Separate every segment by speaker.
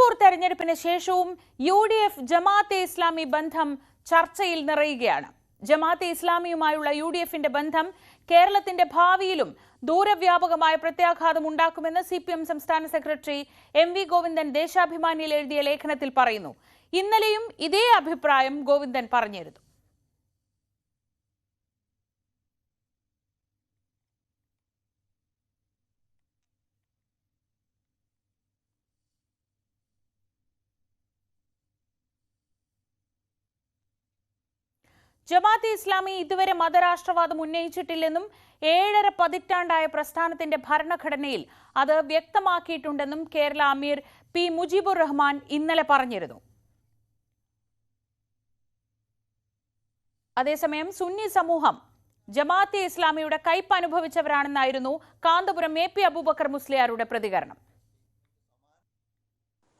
Speaker 1: നിലമ്പൂർ തെരഞ്ഞെടുപ്പിന് ശേഷവും U D F Jamaat-e Islami ബന്ധം ചർച്ചയിൽ നിറയുകയാണ്. ജമാഅത്തെ ഇസ്ലാമിയുമായുള്ള യു ഡി എഫിന്റെ ബന്ധം കേരളത്തിന്റെ ഭാവിയിലും ദൂരവ്യാപകമായ പ്രത്യാഘാതം ഉണ്ടാക്കുമെന്ന് സി പി എം സംസ്ഥാന സെക്രട്ടറി എം വി ഗോവിന്ദൻ ദേശാഭിമാനിയിൽ എഴുതിയ ലേഖനത്തിൽ പറയുന്നു. ഇന്നലെയും ഇതേ അഭിപ്രായം ഗോവിന്ദൻ പറഞ്ഞിരുന്നു. ജമാഅത്തെ ഇസ്ലാമി ഇതുവരെ മതരാഷ്ട്രവാദം ഉന്നയിച്ചിട്ടില്ലെന്നും ഏഴര പതിറ്റാണ്ടായ പ്രസ്ഥാനത്തിന്റെ ഭരണഘടനയിൽ അത് വ്യക്തമാക്കിയിട്ടുണ്ടെന്നും കേരള അമീർ പി മുജീബുർ റഹ്മാൻ ഇന്നലെ പറഞ്ഞിരുന്നു. അതേസമയം സുന്നി സമൂഹം ജമാഅത്തെ ഇസ്ലാമിയുടെ കയ്പ് അനുഭവിച്ചവരാണെന്നായിരുന്നു കാന്തപുരം എ പി അബൂബക്കർ മുസ്ലിയാരുടെ പ്രതികരണം.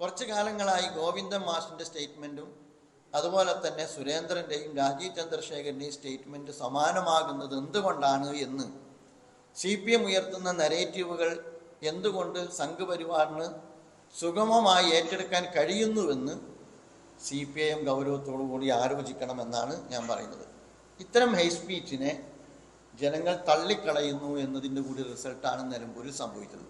Speaker 2: കുറച്ചു കാലങ്ങളായി ഗോവിന്ദൻ മാഷിന്റെ സ്റ്റേറ്റ്മെന്റും അതുപോലെ തന്നെ സുരേന്ദ്രന്റെയും രാജീവ് ചന്ദ്രശേഖരന്റെയും സ്റ്റേറ്റ്മെന്റ് സമാനമാകുന്നത് എന്തുകൊണ്ടാണ് എന്ന്. സി പി എം ഉയർത്തുന്ന നരേറ്റീവുകൾ എന്തുകൊണ്ട് സംഘപരിവാറിന് സുഗമമായി ഏറ്റെടുക്കാൻ കഴിയുന്നുവെന്ന് സി പി ഐ എം ഗൗരവത്തോടു കൂടി ആലോചിക്കണമെന്നാണ് ഞാൻ പറയുന്നത്. ഇത്തരം ഹൈ സ്പീച്ചിനെ ജനങ്ങൾ തള്ളിക്കളയുന്നു എന്നതിന്റെ കൂടി റിസൾട്ടാണ് നിലമ്പൂരിൽ സംഭവിച്ചത്.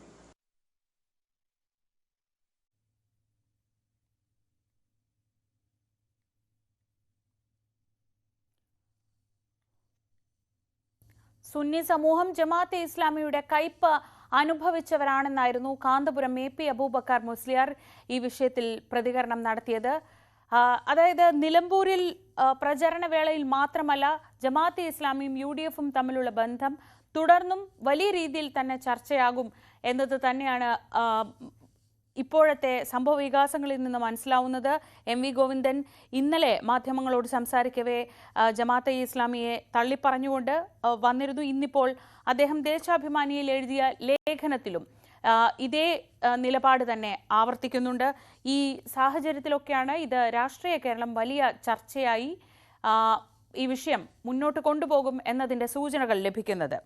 Speaker 1: സുന്നി സമൂഹം ജമാഅത്തെ ഇസ്ലാമിയുടെ കയ്പ് അനുഭവിച്ചവരാണെന്നായിരുന്നു കാന്തപുരം എ പി അബൂബക്കർ മുസ്ലിയാർ ഈ വിഷയത്തിൽ പ്രതികരണം നടത്തിയത്. അതായത് നിലമ്പൂരിൽ പ്രചരണ വേളയിൽ മാത്രമല്ല ജമാഅത്തെ ഇസ്ലാമിയും യു ഡി എഫും തമ്മിലുള്ള ബന്ധം തുടർന്നും വലിയ രീതിയിൽ തന്നെ ചർച്ചയാകും എന്നത് തന്നെയാണ് ഇപ്പോഴത്തെ സംഭവ വികാസങ്ങളിൽ നിന്ന് മനസ്സിലാവുന്നത് എം വി ഗോവിന്ദൻ ഇന്നലെ മാധ്യമങ്ങളോട് സംസാരിക്കവേ ജമാഅത്തെ ഇസ്ലാമിയെ തള്ളിപ്പറഞ്ഞുകൊണ്ട് വന്നിരുന്നു. ഇന്നിപ്പോൾ അദ്ദേഹം ദേശാഭിമാനിയിൽ എഴുതിയ ലേഖനത്തിലും ഇതേ നിലപാട് തന്നെ ആവർത്തിക്കുന്നുണ്ട്. ഈ സാഹചര്യത്തിലൊക്കെയാണ് ഇത് രാഷ്ട്രീയ കേരളം വലിയ ചർച്ചയായി ഈ വിഷയം മുന്നോട്ട് കൊണ്ടുപോകും എന്നതിന്റെ സൂചനകൾ ലഭിക്കുന്നത്.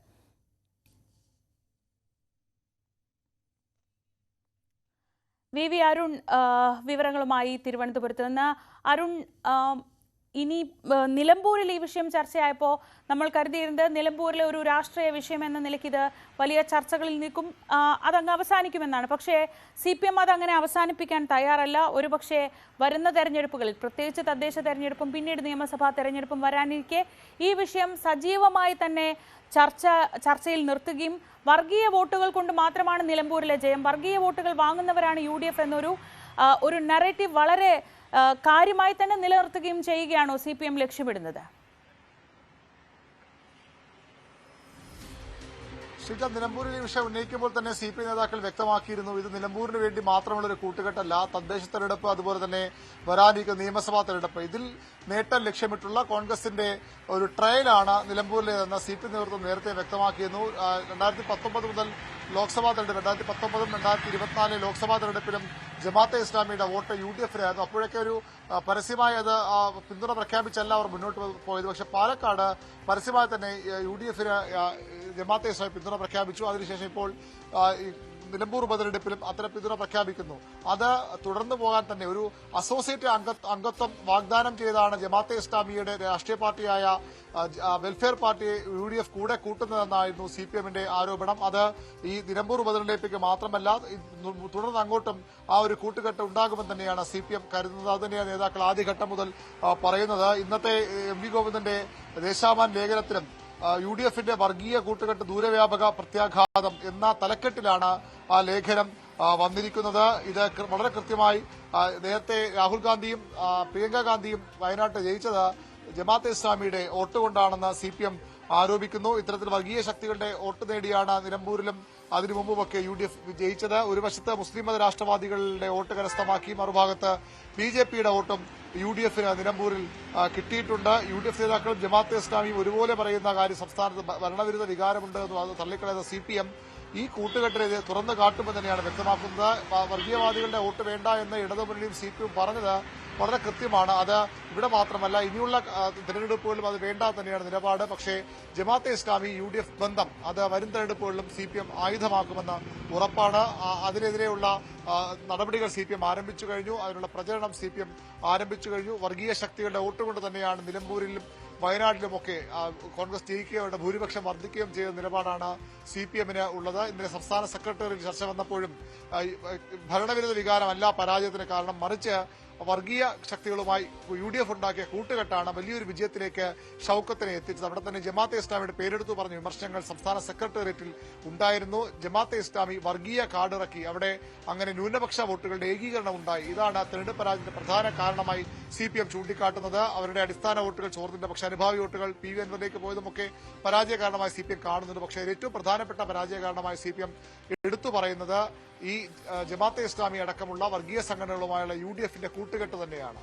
Speaker 1: വി വി അരുൺ വിവരങ്ങളുമായി തിരുവനന്തപുരത്ത് നിന്ന്. അരുൺ ഇനി നിലമ്പൂരിൽ ഈ വിഷയം ചർച്ചയായപ്പോൾ നമ്മൾ കരുതിയിരുന്നത് നിലമ്പൂരിലെ ഒരു രാഷ്ട്രീയ വിഷയം എന്ന നിലയ്ക്ക് ഇത് വലിയ ചർച്ചകളിൽ നിൽക്കും അതങ്ങ് അവസാനിക്കുമെന്നാണ്. പക്ഷേ സി പി എം അതങ്ങനെ അവസാനിപ്പിക്കാൻ തയ്യാറല്ല. ഒരു പക്ഷേ വരുന്ന തെരഞ്ഞെടുപ്പുകളിൽ പ്രത്യേകിച്ച് തദ്ദേശ തെരഞ്ഞെടുപ്പും പിന്നീട് നിയമസഭാ തെരഞ്ഞെടുപ്പും വരാനിരിക്കെ ഈ വിഷയം സജീവമായി തന്നെ ചർച്ച ചർച്ചയിൽ നിർത്തുകയും വർഗീയ വോട്ടുകൾ കൊണ്ട് മാത്രമാണ് നിലമ്പൂരിലെ ജയം. വർഗീയ വോട്ടുകൾ വാങ്ങുന്നവരാണ് യു എന്നൊരു ഒരു നറേറ്റീവ് വളരെ കാര്യമായി തന്നെ നിലനിർത്തുകയും ചെയ്യുകയാണോ സി പി എം ലക്ഷ്യമിടുന്നത്?
Speaker 3: ശ്രീജ നിലമ്പൂരിൽ ഈ വിഷയം ഉന്നയിക്കുമ്പോൾ തന്നെ സി പി ഐ നേതാക്കൾ വ്യക്തമാക്കിയിരുന്നു. ഇത് നിലമ്പൂരിന് വേണ്ടി മാത്രമുള്ള ഒരു കൂട്ടുകെട്ടല്ല തദ്ദേശ തെരഞ്ഞെടുപ്പ് അതുപോലെ തന്നെ വരാനിരിക്കുന്ന നിയമസഭാ തെരഞ്ഞെടുപ്പ്. ഇതിൽ നേട്ടം ലക്ഷ്യമിട്ടുള്ള കോൺഗ്രസിന്റെ ഒരു ട്രയലാണ് നിലമ്പൂരിലേതെന്ന് സി പി നേതൃത്വം നേരത്തെ വ്യക്തമാക്കിയിരുന്നു. രണ്ടായിരത്തി പത്തൊമ്പത് മുതൽ ലോക്സഭാ തെരഞ്ഞെടുപ്പ് രണ്ടായിരത്തി പത്തൊമ്പതും രണ്ടായിരത്തി ഇരുപത്തിനാല് ലോക്സഭാ തെരഞ്ഞെടുപ്പിലും ജമാഅത്തെ ഇസ്ലാമിയുടെ വോട്ട് യു ഡി എഫിനായിരുന്നു അപ്പോഴൊക്കെ ഒരു പരസ്യമായി അത് പിന്തുണ പ്രഖ്യാപിച്ചല്ല അവർ മുന്നോട്ട് പോയത്. പക്ഷെ പാലക്കാട് പരസ്യമായി തന്നെ യു ഡി എഫിന് ജമാഅത്തെ ഇസ്ലാമി പിന്തുണ പ്രഖ്യാപിച്ചു. അതിനുശേഷം ഇപ്പോൾ നിലമ്പൂർ ഉപതെരഞ്ഞെടുപ്പിലും അത്തരം പിന്തുണ പ്രഖ്യാപിക്കുന്നു. അത് തുടർന്നു പോകാൻ തന്നെ ഒരു അസോസിയേറ്റ് അംഗ- അംഗത്വം വാഗ്ദാനം ചെയ്താണ് ജമാഅത്തെ ഇസ്ലാമിയുടെ രാഷ്ട്രീയ പാർട്ടിയായ welfare party U D F കൂടെ കൂട്ടുന്നതെന്നായിരുന്നു സി പി എമ്മിന്റെ ആരോപണം. അത് ഈ നിലമ്പൂർ ഉപതെരഞ്ഞെടുപ്പിലേക്ക് മാത്രമല്ല തുടർന്ന് അങ്ങോട്ടും ആ ഒരു കൂട്ടുകെട്ട് ഉണ്ടാകുമെന്ന് തന്നെയാണ് സി പി എം കരുതുന്നത്. അത് തന്നെയാണ് നേതാക്കൾ ആദ്യഘട്ടം മുതൽ പറയുന്നത്. ഇന്നത്തെ എം വി ഗോവിന്ദന്റെ ദേശാമാൻ ലേഖനത്തിലും യു ഡി എഫിന്റെ വർഗീയ കൂട്ടുകെട്ട് ദൂരവ്യാപക പ്രത്യാഘാതം എന്ന തലക്കെട്ടിലാണ് ആ ലേഖനം വന്നിരിക്കുന്നത്. ഇത് വളരെ കൃത്യമായി നേരത്തെ രാഹുൽ ഗാന്ധിയും പ്രിയങ്ക ഗാന്ധിയും വയനാട്ട് ജയിച്ചത് ജമാഅത്തെ ഇസ്ലാമിയുടെ വോട്ട് കൊണ്ടാണെന്ന് സി പി എം ആരോപിക്കുന്നു. ഇത്തരത്തിൽ വർഗീയ ശക്തികളുടെ വോട്ട് നേടിയാണ് നിലമ്പൂരിലും അതിനു മുമ്പുമൊക്കെ യു ഡി എഫ് ജയിച്ചത്. ഒരു വശത്ത് മുസ്ലിം മത രാഷ്ട്രവാദികളുടെ വോട്ട് കരസ്ഥമാക്കി മറുഭാഗത്ത് ബി ജെ പിയുടെ വോട്ടും യു ഡി എഫിന് നിലമ്പൂരിൽ കിട്ടിയിട്ടുണ്ട്. യു ഡി എഫ് നേതാക്കളും ജമാഅത്തെ ഇസ്ലാമിയും ഒരുപോലെ പറയുന്ന കാര്യം സംസ്ഥാനത്ത് ഭരണവിരുദ്ധ വികാരമുണ്ട് എന്ന് അത് തള്ളിക്കളയുന്ന സി പി എം ഈ കൂട്ടുകെട്ടിനെ തുറന്നു കാട്ടുമെന്ന് തന്നെയാണ് വ്യക്തമാക്കുന്നത്. വർഗീയവാദികളുടെ വോട്ട് വേണ്ട എന്ന് ഇടതുമുന്നണിയും സി പി എം പറഞ്ഞത് വളരെ കൃത്യമാണ്. അത് ഇവിടെ മാത്രമല്ല ഇനിയുള്ള തെരഞ്ഞെടുപ്പുകളിലും അത് വേണ്ട തന്നെയാണ് നിലപാട്. പക്ഷേ Jamaat e Islami U D F ബന്ധം അത് വരും തെരഞ്ഞെടുപ്പുകളിലും സി പി എം ആയുധമാക്കുമെന്ന് ഉറപ്പാണ്. അതിനെതിരെയുള്ള നടപടികൾ സി പി എം ആരംഭിച്ചു കഴിഞ്ഞു. അതിനുള്ള പ്രചരണം സി പി എം ആരംഭിച്ചു കഴിഞ്ഞു. വർഗീയ ശക്തികളുടെ വോട്ടുകൊണ്ട് തന്നെയാണ് നിലമ്പൂരിലും വയനാട്ടിലുമൊക്കെ കോൺഗ്രസ് ജയിക്കുകയും അവരുടെ ഭൂരിപക്ഷം വർദ്ധിക്കുകയും ചെയ്ത നിലപാടാണ് സി പി എമ്മിന് ഉള്ളത്. ഇന്നലെ സംസ്ഥാന സെക്രട്ടറിയിൽ ചർച്ച വന്നപ്പോഴും ഭരണവിരുദ്ധ വികാരമല്ല പരാജയത്തിന് കാരണം മറിച്ച് വർഗീയ ശക്തികളുമായി യു ഡി എഫ് ഉണ്ടാക്കിയ കൂട്ടുകെട്ടാണ് വലിയൊരു വിജയത്തിലേക്ക് ഷൌക്കത്തിനെ എത്തിച്ചത്. അവിടെ തന്നെ ജമാഅത്തെ ഇസ്ലാമിയുടെ പേരെടുത്തു പറഞ്ഞ വിമർശനങ്ങൾ സംസ്ഥാന സെക്രട്ടേറിയറ്റിൽ ഉണ്ടായിരുന്നു. ജമാഅത്തെ ഇസ്ലാമി വർഗീയ കാർഡിറക്കി. അവിടെ അങ്ങനെ ന്യൂനപക്ഷ വോട്ടുകളുടെ ഏകീകരണം ഉണ്ടായി. ഇതാണ് തെരഞ്ഞെടുപ്പ് പരാജയത്തിന്റെ പ്രധാന കാരണമായി സി പി എം ചൂണ്ടിക്കാട്ടുന്നത്. അവരുടെ അടിസ്ഥാന വോട്ടുകൾ ചോർന്നിന്റെ പക്ഷേ അനുഭാവി വോട്ടുകൾ പി വി അൻവറിലേക്ക് പോയതുമൊക്കെ പരാജയ കാരണമായി സി പി എം കാണുന്നുണ്ട്. പക്ഷേ ഏറ്റവും പ്രധാനപ്പെട്ട പരാജയ കാരണമായി സി പി എം എടുത്തു പറയുന്നത് ഈ ജമാഅത്തെ ഇസ്ലാമി അടക്കമുള്ള വർഗീയ സംഘടനകളുമായുള്ള യു ഡി എഫിന്റെ കൂട്ടുകെട്ട് തന്നെയാണ്.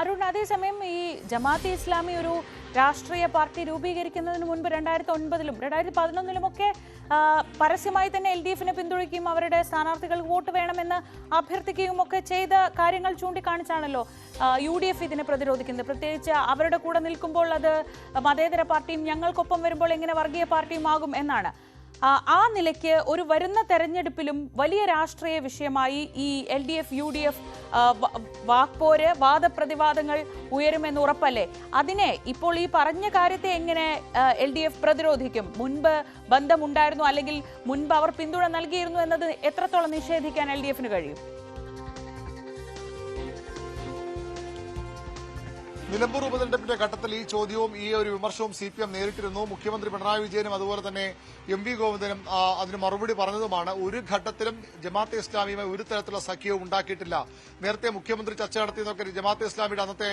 Speaker 1: അരുൺ അതേസമയം ഈ ജമാഅത്തെ ഇസ്ലാമി ഒരു രാഷ്ട്രീയ പാർട്ടി രൂപീകരിക്കുന്നതിന് മുൻപ് രണ്ടായിരത്തി ഒൻപതിലും രണ്ടായിരത്തി പതിനൊന്നിലുമൊക്കെ ഒക്കെ പരസ്യമായി തന്നെ എൽ ഡി എഫിനെ പിന്തുണയ്ക്കുകയും അവരുടെ സ്ഥാനാർത്ഥികൾക്ക് വോട്ട് വേണമെന്ന് അഭ്യർത്ഥിക്കുകയും ഒക്കെ ചെയ്ത കാര്യങ്ങൾ ചൂണ്ടിക്കാണിച്ചാണല്ലോ യു ഡി എഫ് ഇതിനെ പ്രതിരോധിക്കുന്നത്. പ്രത്യേകിച്ച് അവരുടെ കൂടെ നിൽക്കുമ്പോൾ അത് മതേതര പാർട്ടിയും ഞങ്ങൾക്കൊപ്പം വരുമ്പോൾ എങ്ങനെ വർഗീയ പാർട്ടിയും ആകും എന്നാണ്. ആ, നിലയ്ക്ക് ഒരു വരുന്ന തെരഞ്ഞെടുപ്പിലും വലിയ രാഷ്ട്രീയ വിഷയമായി ഈ L D F U D F വാക്പോര് വാദപ്രതിവാദങ്ങൾ ഉയരുമെന്ന് ഉറപ്പല്ലേ? അതിനെ ഇപ്പോൾ ഈ പറഞ്ഞ കാര്യത്തെ എങ്ങനെ എൽ ഡി എഫ് പ്രതിരോധിക്കും? മുൻപ് ബന്ധമുണ്ടായിരുന്നു അല്ലെങ്കിൽ മുൻപ് അവർ പിന്തുണ നൽകിയിരുന്നു എന്നത് എത്രത്തോളം നിഷേധിക്കാൻ എൽ ഡി എഫിന് കഴിയും?
Speaker 3: നിലമ്പൂർ ഉപതെരഞ്ഞെടുപ്പിന്റെ ഘട്ടത്തിൽ ഈ ചോദ്യവും ഈ ഒരു വിമർശവും സി പി എം നേരിട്ടിരുന്നു. മുഖ്യമന്ത്രി പിണറായി വിജയനും അതുപോലെ തന്നെ എം വി ഗോവിന്ദനും അതിന് മറുപടി പറഞ്ഞതുമാണ്. ഒരു ഘട്ടത്തിലും ജമാഅത്തെ ഇസ്ലാമിയുമായി ഒരു തരത്തിലുള്ള സഖ്യവും ഉണ്ടാക്കിയിട്ടില്ല. നേരത്തെ മുഖ്യമന്ത്രി ചർച്ച നടത്തിയതൊക്കെ ജമാഅത്തെ ഇസ്ലാമിയുടെ അന്നത്തെ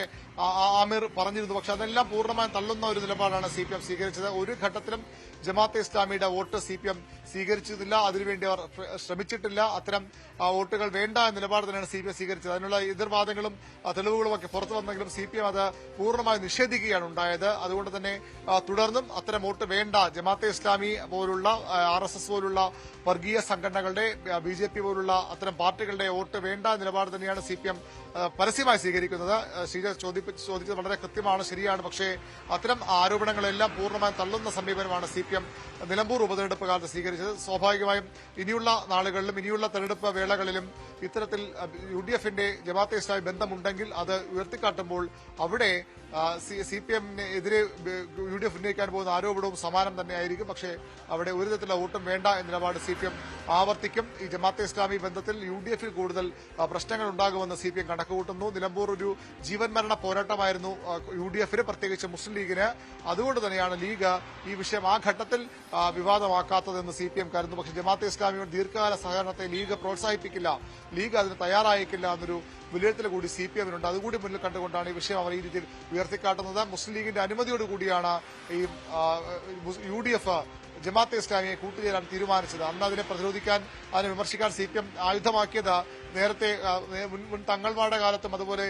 Speaker 3: ആമിർ പറഞ്ഞിരുന്നു. പക്ഷെ അതെല്ലാം പൂർണമായും തള്ളുന്ന ഒരു നിലപാടാണ് സി സ്വീകരിച്ചത്. ഒരു ഘട്ടത്തിലും ജമാഅത്തെ ഇസ്ലാമിയുടെ വോട്ട് സി പി എം സ്വീകരിച്ചതില്ല അതിനുവേണ്ടി അവർ ശ്രമിച്ചിട്ടില്ല. അത്തരം വോട്ടുകൾ വേണ്ട എന്ന നിലപാട് തന്നെയാണ് സി പി എം സ്വീകരിച്ചത്. അതിനുള്ള എതിർവാദങ്ങളും തെളിവുകളും ഒക്കെ പുറത്തു വന്നെങ്കിലും സി പി എം അത് പൂർണമായി നിഷേധിക്കുകയാണ് ഉണ്ടായത്. അതുകൊണ്ട് തന്നെ തുടർന്നും അത്തരം വോട്ട് വേണ്ട. ജമാഅത്തെ ഇസ്ലാമി പോലുള്ള ആർ എസ് എസ് പോലുള്ള വർഗീയ സംഘടനകളുടെ ബി ജെ പി പോലുള്ള അത്തരം പാർട്ടികളുടെ വോട്ട് വേണ്ട നിലപാട് തന്നെയാണ് സി പി എം പരസ്യമായി സ്വീകരിക്കുന്നത്. ശ്രീജ ചോദിച്ചത് വളരെ കൃത്യമാണ് ശരിയാണ്. പക്ഷേ അത്തരം ആരോപണങ്ങളെല്ലാം പൂർണമായും തള്ളുന്ന സമീപനമാണ് സി പി എം നിലമ്പൂർ ഉപതെരഞ്ഞെടുപ്പ് കാലത്ത് സ്വീകരിച്ചത്. സ്വാഭാവികമായും ഇനിയുള്ള നാളുകളിലും ഇനിയുള്ള തെരഞ്ഞെടുപ്പ് വേളകളിലും ഇത്തരത്തിൽ യു ഡി എഫിന്റെ ജമാഅത്തെ ഇസ്ലാമി ബന്ധമുണ്ടെങ്കിൽ അത് ഉയർത്തിക്കാട്ടുമ്പോൾ അവിടെ അവിടെ സി പി എമ്മിനെതിരെ യു ഡി എഫ് ഉന്നയിക്കാൻ പോകുന്ന ആരോപണവും സമാനം തന്നെയായിരിക്കും. പക്ഷേ അവിടെ ഒരു തരത്തിലുള്ള വോട്ടും വേണ്ട എന്ന നിലപാട് സി പി എം ആവർത്തിക്കും. ഈ ജമാഅത്തെ ഇസ്ലാമി ബന്ധത്തിൽ യു ഡി എഫിൽ കൂടുതൽ പ്രശ്നങ്ങൾ ഉണ്ടാകുമെന്ന് സി പി എം കണക്കുകൂട്ടുന്നു. നിലമ്പൂർ ഒരു ജീവൻ മരണ പോരാട്ടമായിരുന്നു യു ഡി എഫിന് പ്രത്യേകിച്ച് മുസ്ലിം ലീഗിന്. അതുകൊണ്ട് തന്നെയാണ് ലീഗ് ഈ വിഷയം ആ ഘട്ടത്തിൽ വിവാദമാക്കാത്തതെന്ന് സി പി എം കരുതുന്നു. പക്ഷേ ജമാഅത്തെ ഇസ്ലാമിയുടെ ദീർഘകാല സഹകരണത്തെ ലീഗ് പ്രോത്സാഹിപ്പിക്കില്ല ലീഗ് അതിന് തയ്യാറായേക്കില്ല എന്നൊരു വിലയിരുത്തൽ കൂടി സി പി എമ്മിനുണ്ട്. അതുകൂടി മുന്നിൽ കണ്ടുകൊണ്ടാണ് ഈ വിഷയം അവർ ഈ രീതിയിൽ ഉയർത്തിക്കാട്ടുന്നത് മുസ്ലിം ലീഗിന്റെ അനുമതിയോടുകൂടിയാണ് ഈ യു ഡി എഫ് ജമാഅത്തെ ഇസ്ലാമിയെ കൂട്ടുചേരാൻ തീരുമാനിച്ചത്. അന്ന് അതിനെ പ്രതിരോധിക്കാൻ അതിനെ വിമർശിക്കാൻ സി പി എം ആയുധമാക്കിയത് നേരത്തെ മുൻ തങ്ങൾമാരുടെ കാലത്തും അതുപോലെ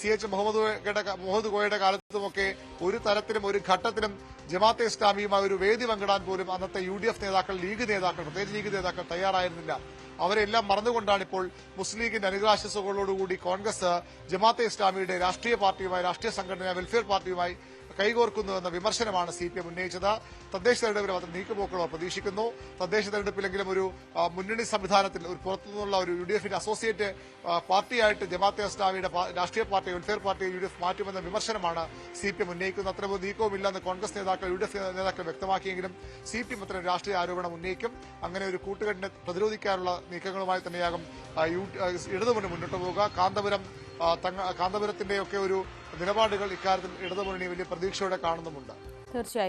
Speaker 3: സി എച്ച് മുഹമ്മദ് മുഹമ്മദ് കോയയുടെ കാലത്തുമൊക്കെ ഒരു തരത്തിലും ഒരു ഘട്ടത്തിലും ജമാഅത്തെ ഇസ്ലാമിയുമായി ഒരു വേദി പങ്കിടാൻ പോലും അന്നത്തെ യു ഡി എഫ് നേതാക്കൾ ലീഗ് നേതാക്കൾ പ്രത്യേകിച്ച് ലീഗ് നേതാക്കൾ തയ്യാറായിരുന്നില്ല. അവരെല്ലാം മറന്നുകൊണ്ടാണ് ഇപ്പോൾ മുസ്ലിം ലീഗിന്റെ അനുഗ്രാശ്വാസങ്ങളോടുകൂടി കോൺഗ്രസ് ജമാഅത്തെ ഇസ്ലാമിയുടെ രാഷ്ട്രീയ പാർട്ടിയുമായി രാഷ്ട്രീയ സംഘടന വെൽഫെയർ പാർട്ടിയുമായി കൈകോർക്കുന്നുവെന്ന വിമർശനമാണ് സി പി എം ഉന്നയിച്ചത്. തദ്ദേശ തെരഞ്ഞെടുപ്പിൽ മാത്രം നീക്കുപോക്കുകൾ പ്രതീക്ഷിക്കുന്നു. തദ്ദേശ തെരഞ്ഞെടുപ്പിലെങ്കിലും ഒരു മുന്നണി സംവിധാനത്തിൽ ഒരു പുറത്തുനിന്നുള്ള ഒരു യു ഡി എഫിന്റെ അസോസിയേറ്റ് പാർട്ടിയായിട്ട് ജമാഅത്തെ ഇസ്ലാമിയുടെ രാഷ്ട്രീയ party welfare party U D F മാറ്റുമെന്ന വിമർശനമാണ് സി പി എം ഉന്നയിക്കുന്നത്. അത്തരമൊരു നീക്കവുമില്ലെന്ന് കോൺഗ്രസ് നേതാക്കൾ യു ഡി എഫ് നേതാക്കൾ വ്യക്തമാക്കിയെങ്കിലും സി പി എം അത്തരം രാഷ്ട്രീയ ആരോപണം ഉന്നയിക്കും. അങ്ങനെ ഒരു കൂട്ടുകെട്ടിനെ പ്രതിരോധിക്കാനുള്ള നീക്കങ്ങളുമായി തന്നെയാകും ഇടതുമുന്നണി മുന്നോട്ട് പോവുക. കാന്തപുരം ആ, തങ്ങ കാന്തപുരത്തിന്റെ ഒക്കെ ഒരു നിലപാടുകൾ ഇക്കാര്യത്തിൽ ഇടതുമുന്നണി വലിയ പ്രതീക്ഷയോടെ കാണുന്നുമുണ്ട്.
Speaker 1: തീർച്ചയായും.